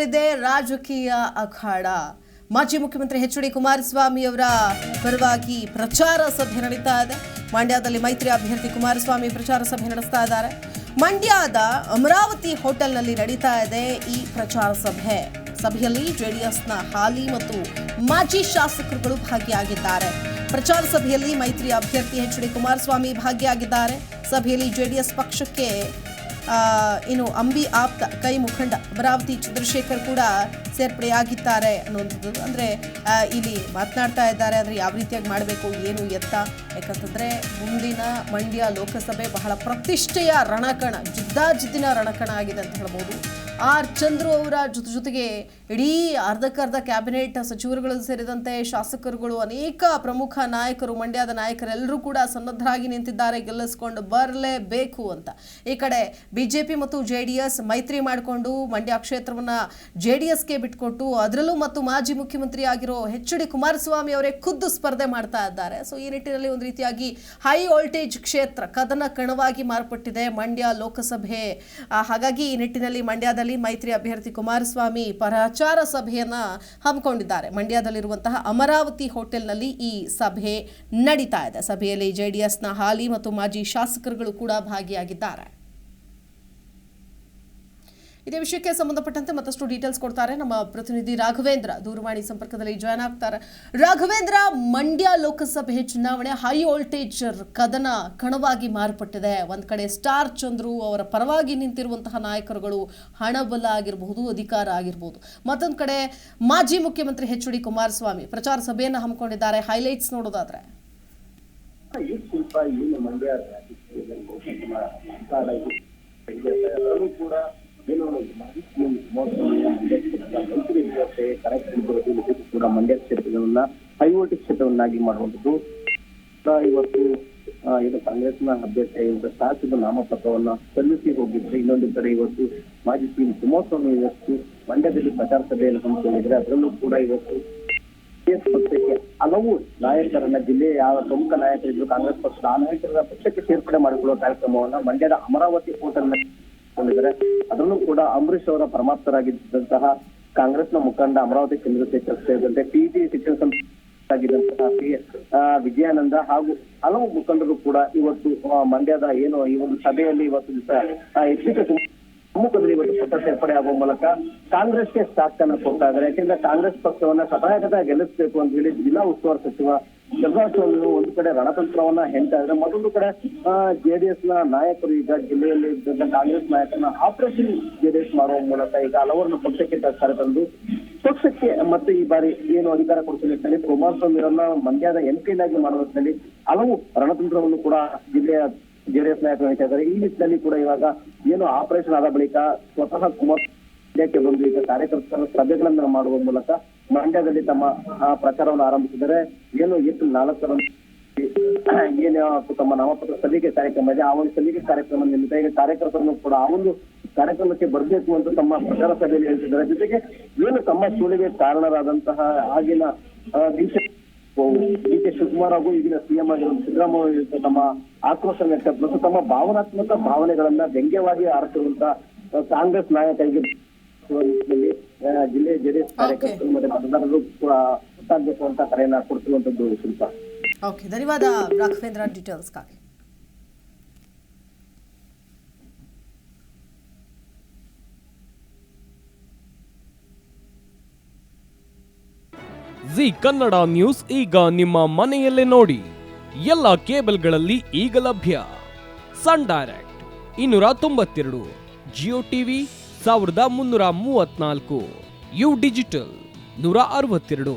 ಏರಲಿದೆ ರಾಜಕೀಯ ಅಖಾಡ. ಮಾಜಿ ಮುಖ್ಯಮಂತ್ರಿ ಎಚ್ ಡಿ ಕುಮಾರಸ್ವಾಮಿ ಅವರ ಪರವಾಗಿ ಪ್ರಚಾರ ಸಭೆ ನಡೀತಾ ಇದೆ. ಮಂಡ್ಯದಲ್ಲಿ ಮೈತ್ರಿ ಅಭ್ಯರ್ಥಿ ಕುಮಾರಸ್ವಾಮಿ ಪ್ರಚಾರ ಸಭೆ ನಡೆಸ್ತಾ ಇದ್ದಾರೆ. ಮಂಡ್ಯದ ಅಮರಾವತಿ ಹೋಟೆಲ್ನಲ್ಲಿ ನಡೀತಾ ಇದೆ ಈ ಪ್ರಚಾರ ಸಭೆ. ಸಭೆಯಲ್ಲಿ ಜೆಡಿಎಸ್ನ ಹಾಲಿ ಮತ್ತು ಮಾಜಿ ಶಾಸಕರುಗಳು ಭಾಗಿಯಾಗಿದ್ದಾರೆ. ಪ್ರಚಾರ ಸಭೆಯಲ್ಲಿ ಮೈತ್ರಿ ಅಭ್ಯರ್ಥಿ ಎಚ್ ಡಿ ಕುಮಾರಸ್ವಾಮಿ ಭಾಗಿಯಾಗಿದ್ದಾರೆ. ಸಭೆಯಲ್ಲಿ ಜೆಡಿಎಸ್ ಪಕ್ಷಕ್ಕೆ ಇನ್ನು ಅಂಬಿ ಆಪ್ತ ಕೈ ಮುಖಂಡ ಅಮರಾವತಿ ಚಂದ್ರಶೇಖರ್ ಕೂಡ ಸೇರ್ಪಡೆಯಾಗಿದ್ದಾರೆ ಅನ್ನೋಂಥದ್ದು ಅಂದರೆ ಇಲ್ಲಿ ಮಾತನಾಡ್ತಾ ಇದ್ದಾರೆ. ಅಂದರೆ ಯಾವ ರೀತಿಯಾಗಿ ಮಾಡಬೇಕು, ಏನು ಎತ್ತ? ಯಾಕಂತಂದರೆ, ಮುಂದಿನ ಮಂಡ್ಯ ಲೋಕಸಭೆ ಬಹಳ ಪ್ರತಿಷ್ಠೆಯ ರಣಕಣ ಜಿದ್ದಾಜಿದ್ದಿನ ರಣಕಣ ಆಗಿದೆ ಅಂತ ಹೇಳ್ಬೋದು. ಆರ್ ಚಂದ್ರು ಅವರ ಜೊತೆ ಜೊತೆಗೆ ಇಡೀ ಅರ್ಧಕ್ಕರ್ಧ ಕ್ಯಾಬಿನೆಟ್ ಸಚಿವರುಗಳು ಸೇರಿದಂತೆ ಶಾಸಕರುಗಳು, ಅನೇಕ ಪ್ರಮುಖ ನಾಯಕರು, ಮಂಡ್ಯದ ನಾಯಕರೆಲ್ಲರೂ ಕೂಡ ಸನ್ನದ್ಧರಾಗಿ ನಿಂತಿದ್ದಾರೆ. ಗೆಲ್ಲಿಸ್ಕೊಂಡು ಬರಲೇಬೇಕು ಅಂತ. ಈ ಕಡೆ ಬಿಜೆಪಿ ಮತ್ತು ಜೆ ಡಿ ಎಸ್ ಮೈತ್ರಿ ಮಾಡಿಕೊಂಡು ಮಂಡ್ಯ ಕ್ಷೇತ್ರವನ್ನು ಜೆ ಡಿ ಎಸ್ಗೆ ಬಿಟ್ಕೊಟ್ಟು ಅದರಲ್ಲೂ ಮತ್ತು ಮಾಜಿ ಮುಖ್ಯಮಂತ್ರಿ ಆಗಿರೋ ಎಚ್ ಡಿ ಕುಮಾರಸ್ವಾಮಿ ಅವರೇ ಖುದ್ದು ಸ್ಪರ್ಧೆ ಮಾಡ್ತಾ ಇದ್ದಾರೆ. ಸೊ ಈ ನಿಟ್ಟಿನಲ್ಲಿ ಒಂದು ರೀತಿಯಾಗಿ ಹೈ ವೋಲ್ಟೇಜ್ ಕ್ಷೇತ್ರ ಕದನ ಕಣವಾಗಿ ಮಾರ್ಪಟ್ಟಿದೆ ಮಂಡ್ಯ ಲೋಕಸಭೆ. ಹಾಗಾಗಿ ಈ ನಿಟ್ಟಿನಲ್ಲಿ ಮಂಡ್ಯದಲ್ಲಿ ಮೈತ್ರಿ ಅಭ್ಯರ್ಥಿ ಕುಮಾರಸ್ವಾಮಿ ಪ್ರಚಾರ ಸಭೆಯನ್ನ ಹಮ್ಮಿಕೊಂಡಿದ್ದಾರೆ. ಮಂಡ್ಯದಲ್ಲಿರುವಂತಹ ಅಮರಾವತಿ ಹೋಟೆಲ್ನಲ್ಲಿ ಈ ಸಭೆ ನಡೀತಾ ಇದೆ. ಸಭೆಯಲ್ಲಿ ಜೆಡಿಎಸ್ನ ಹಾಲಿ ಮತ್ತು ಮಾಜಿ ಶಾಸಕರುಗಳು ಕೂಡ ಭಾಗಿಯಾಗಿದ್ದಾರೆ. ಇದೇ ವಿಷಯಕ್ಕೆ ಸಂಬಂಧಪಟ್ಟಂತೆ ಮತ್ತಷ್ಟು ಡೀಟೇಲ್ಸ್ ಕೊಡ್ತಾರೆ ನಮ್ಮ ಪ್ರತಿನಿಧಿ ರಾಘವೇಂದ್ರ. ದೂರವಾಣಿ ಸಂಪರ್ಕದಲ್ಲಿ ಜಾಯ್ನ್ ಆಗ್ತಾರೆ. ರಾಘವೇಂದ್ರ, ಮಂಡ್ಯ ಲೋಕಸಭೆ ಚುನಾವಣೆ ಹೈ ವೋಲ್ಟೇಜ್ ಕದನ ಕಣವಾಗಿ ಮಾರ್ಪಟ್ಟಿದೆ. ಒಂದ್ ಕಡೆ ಸ್ಟಾರ್ ಚಂದ್ರು ಅವರ ಪರವಾಗಿ ನಿಂತಿರುವಂತಹ ನಾಯಕರುಗಳು ಹಣಬಲ ಆಗಿರಬಹುದು, ಅಧಿಕಾರ ಆಗಿರಬಹುದು. ಮತ್ತೊಂದು ಕಡೆ ಮಾಜಿ ಮುಖ್ಯಮಂತ್ರಿ ಎಚ್ ಡಿ ಕುಮಾರಸ್ವಾಮಿ ಪ್ರಚಾರ ಸಭೆಯನ್ನು ಹಮ್ಮಿಕೊಂಡಿದ್ದಾರೆ. ಹೈಲೈಟ್ಸ್ ನೋಡೋದಾದ್ರೆ. ಮಂಡ್ಯ ಕೂಡ ಕೂಡ ಮಂಡ್ಯ ಕ್ಷೇತ್ರಗಳನ್ನ ಹೈವೋಲ್ಟ್ ಕ್ಷೇತ್ರವನ್ನಾಗಿ ಮಾಡುವಂಥದ್ದು ಇವತ್ತು ಇದು ಕಾಂಗ್ರೆಸ್ನ ಅಭ್ಯರ್ಥಿ ಇವತ್ತು ಶಾಸಕ ನಾಮಪತ್ರವನ್ನ ಸಲ್ಲಿಸಿ ಹೋಗಿದ್ರೆ ಇನ್ನೊಂದು ಕಡೆ ಇವತ್ತು ಮಾಜಿ ಸಿಎಂ ಕುಮಾರಸ್ವಾಮಿ ಇವತ್ತು ಮಂಡ್ಯದಲ್ಲಿ ಪ್ರಚಾರ ಸಭೆಯನ್ನು ಹಮ್ಮಿಕೊಂಡಿದ್ರೆ ಅದರಲ್ಲೂ ಕೂಡ ಇವತ್ತು ಪಕ್ಷಕ್ಕೆ ಹಲವು ನಾಯಕರನ್ನ, ಜಿಲ್ಲೆಯ ಯಾವ ಪ್ರಮುಖ ನಾಯಕರಿದ್ರು ಕಾಂಗ್ರೆಸ್ ಪಕ್ಷದ ಆ ನಾಯಕರ ಪಕ್ಷಕ್ಕೆ ಸೇರ್ಪಡೆ ಮಾಡಿಕೊಳ್ಳುವ ಕಾರ್ಯಕ್ರಮವನ್ನ ಮಂಡ್ಯದ ಅಮರಾವತಿ ಹೋಟೆಲ್ ಕೊಂಡಿದ್ದಾರೆ ಅದರಲ್ಲೂ ಕೂಡ ಅಂಬರೀಶ್ ಅವರ ಪರಮಾಪ್ತರಾಗಿದ್ದಂತಹ ಕಾಂಗ್ರೆಸ್ನ ಮುಖಂಡ ಅಮರಾವತಿ ಚಂದ್ರಶೇಖರ್ ಸೇರಿದಂತೆ ಪಿಜಿ ಶಿಕ್ಷಣ ಸಂಸ್ಥೆ ಆಗಿದ್ದಂತಹ ಪಿ ವಿಜಯಾನಂದ ಹಾಗೂ ಹಲವು ಮುಖಂಡರು ಕೂಡ ಇವತ್ತು ಮಂಡ್ಯದ ಏನು ಈ ಒಂದು ಸಭೆಯಲ್ಲಿ ಇವತ್ತು ದಿವಸ ಎಚ್ ಸಮ್ಮುಖದಲ್ಲಿ ಇವತ್ತು ಪಕ್ಷ ಸೇರ್ಪಡೆ ಆಗುವ ಮೂಲಕ ಕಾಂಗ್ರೆಸ್ಗೆ ಸ್ಟಾಕ್ ಅನ್ನ ಕೊಡ್ತಾ ಇದ್ದಾರೆ. ಯಾಕೆಂದ್ರೆ ಕಾಂಗ್ರೆಸ್ ಪಕ್ಷವನ್ನ ಸದಾಯಕತ ಗೆಲ್ಲಿಸಬೇಕು ಅಂತ ಹೇಳಿ ಜಿಲ್ಲಾ ಉಸ್ತುವಾರಿ ಸಚಿವ ಶಿವರಾಜ್ ಒಂದು ಕಡೆ ರಣತಂತ್ರವನ್ನ ಹೇಳ್ತಾ ಇದ್ರೆ ಮತ್ತೊಂದು ಕಡೆ ಜೆಡಿಎಸ್ನ ನಾಯಕರು ಈಗ ಜಿಲ್ಲೆಯಲ್ಲಿ ಇದ್ದಂತ ಕಾಂಗ್ರೆಸ್ ನಾಯಕರನ್ನ ಆಪರೇಷನ್ ಜೆಡಿಎಸ್ ಮಾಡುವ ಮೂಲಕ ಈಗ ಹಲವರನ್ನು ಪಕ್ಷಕ್ಕೆ ಕರೆತಂದು, ಪಕ್ಷಕ್ಕೆ ಮತ್ತೆ ಈ ಬಾರಿ ಏನು ಅಧಿಕಾರ ಕೊಡಿಸುವ ನಿಟ್ಟಿನಲ್ಲಿ ಕುಮಾರಸ್ವಾಮಿ ಅವರನ್ನ ಮಂಡ್ಯದ ಎಂಪಿನಾಗಿ ಮಾಡುವ ನಿಟ್ಟಿನಲ್ಲಿ ಹಲವು ರಣತಂತ್ರವನ್ನು ಕೂಡ ಜಿಲ್ಲೆಯ ಜೆಡಿಎಸ್ ನಾಯಕರು ಹೇಳ್ತಾ ಇದ್ದಾರೆ. ಈ ನಿಟ್ಟಿನಲ್ಲಿ ಕೂಡ ಇವಾಗ ಏನು ಆಪರೇಷನ್ ಆದ ಬಳಿಕ ಸ್ವತಃ ಕುಮಾರ್ ಮಂಡ್ಯಕ್ಕೆ ಬಂದು ಈಗ ಕಾರ್ಯಕರ್ತರ ಸಭೆಗಳನ್ನ ಮಾಡುವ ಮೂಲಕ ಮಂಡ್ಯದಲ್ಲಿ ತಮ್ಮ ಪ್ರಚಾರವನ್ನು ಆರಂಭಿಸಿದ್ದಾರೆ. ಏನು ಏಪ್ರಿಲ್ ನಾಲ್ಕರಂದು ಏನು ತಮ್ಮ ನಾಮಪತ್ರ ಸಲ್ಲಿಕೆ ಕಾರ್ಯಕ್ರಮ ಇದೆ. ಆ ಒಂದು ಸಲ್ಲಿಕೆ ಕಾರ್ಯಕ್ರಮ ನಿಮಿತ್ತ ಈಗ ಕಾರ್ಯಕರ್ತರನ್ನು ಕೂಡ ಆ ಒಂದು ಕಾರ್ಯಕ್ರಮಕ್ಕೆ ಬರಬೇಕು ಅಂತ ತಮ್ಮ ಪ್ರಚಾರ ಸಭೆಯಲ್ಲಿ ಹೇಳ್ತಿದ್ದಾರೆ. ಜೊತೆಗೆ ಏನು ತಮ್ಮ ಸೋಲಿಗೆ ಕಾರಣರಾದಂತಹ ಆಗಿನ ಡಿ ಕೆ ಶಿವಕುಮಾರ್ ಹಾಗೂ ಈಗಿನ ಸಿಎಂ ಆಗಿರುವ ಸಿದ್ದರಾಮಯ್ಯ ತಮ್ಮ ಆಕ್ರೋಶ ವ್ಯಕ್ತಪಡಿಸಿ ತಮ್ಮ ಭಾವನಾತ್ಮಕ ಭಾವನೆಗಳನ್ನ ವ್ಯಂಗ್ಯವಾಗಿ ಆರಿಸಿರುವಂತಹ ಕಾಂಗ್ರೆಸ್ ನಾಯಕರಿಗೆ ಜಿಲ್ಲೆಯ ಜೆಡಿಎಸ್ ಕಾರ್ಯಕರ್ತರು ಮತ್ತೆ ಮತದಾರರು ಗೊತ್ತಾಗಬೇಕು ಅಂತ ಕರೆಯನ್ನ ಕೊಡ್ತಿರುವಂತದ್ದು ಶಿಲ್ಪ ಓಕೆ ಧನ್ಯವಾದ ರಾಘವೇಂದ್ರ ಡೀಟೇಲ್ಸ್ಗಾಗಿ ಜಿ ಕನ್ನಡ ನ್ಯೂಸ್ ಈಗ ನಿಮ್ಮ ಮನೆಯಲ್ಲೇ ನೋಡಿ. ಎಲ್ಲ ಕೇಬಲ್ಗಳಲ್ಲಿ ಈಗ ಲಭ್ಯ. ಸನ್ ಡೈರೆಕ್ಟ್ ಇನ್ನೂರ ತೊಂಬತ್ತೆರಡು ಜಿಯೋ ಟಿವಿ ಸಾವಿರದ ಮುನ್ನೂರ ಮೂವತ್ನಾಲ್ಕು ಯು ಡಿಜಿಟಲ್ ನೂರ ಅರವತ್ತೆರಡು.